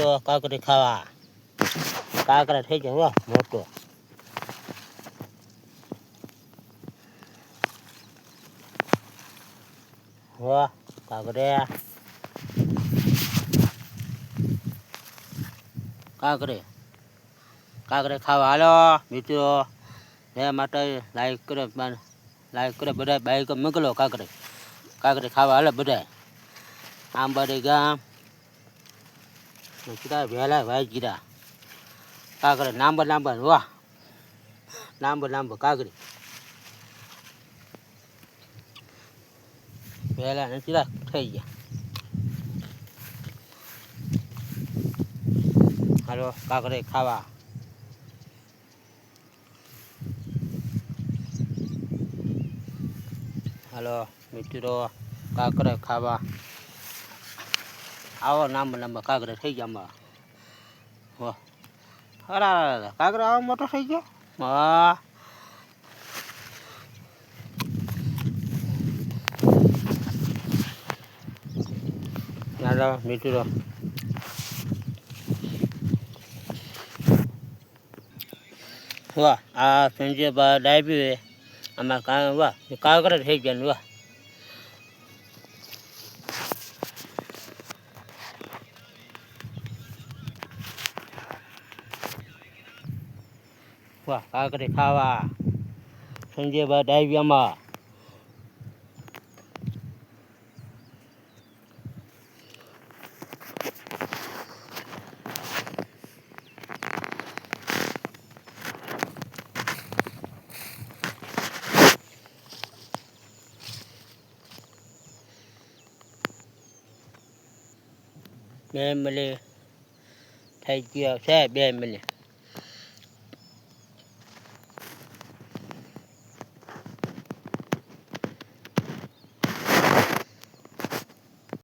મિત્રો કાકરી ખાવા કાકરા થઈ જાય વાહ મોટો વાહ કાકરે કાકરે કાકરે ખાવા હાલો મિત્રો એ માટે લાઈક કરે લાઈક કરે બધા બાઈક મોકલો કાકરે કાકરે ખાવા હાલે બધા આંબાડી ગામ કીધા વહેલા ભાઈ કીધા. કાકરે લાંબા લાંબા વાહ લાંબા લાંબા કાકરી વહેલા નથી રાખ થઈ ગયા. હાલો કાકરે ખાવા. હાલો, મિત્રો કાકરે ખાવા. આવો નામ નામ કાકરે થઈ ગયા આમાં વાહ. અરે કાકરે આવો મોટો થઈ ગયો? વાહ. હાલો મિત્રો વાહ, આ સંજયભાઈ ડાયબી અમારે કા વાહ કાકરે થઈ ગયા વાહ. વાહ કાકરે ખાવા. સંજયભાઈ ડાયબીમાં બે મિલી થઈ ગયો છે બે મિલી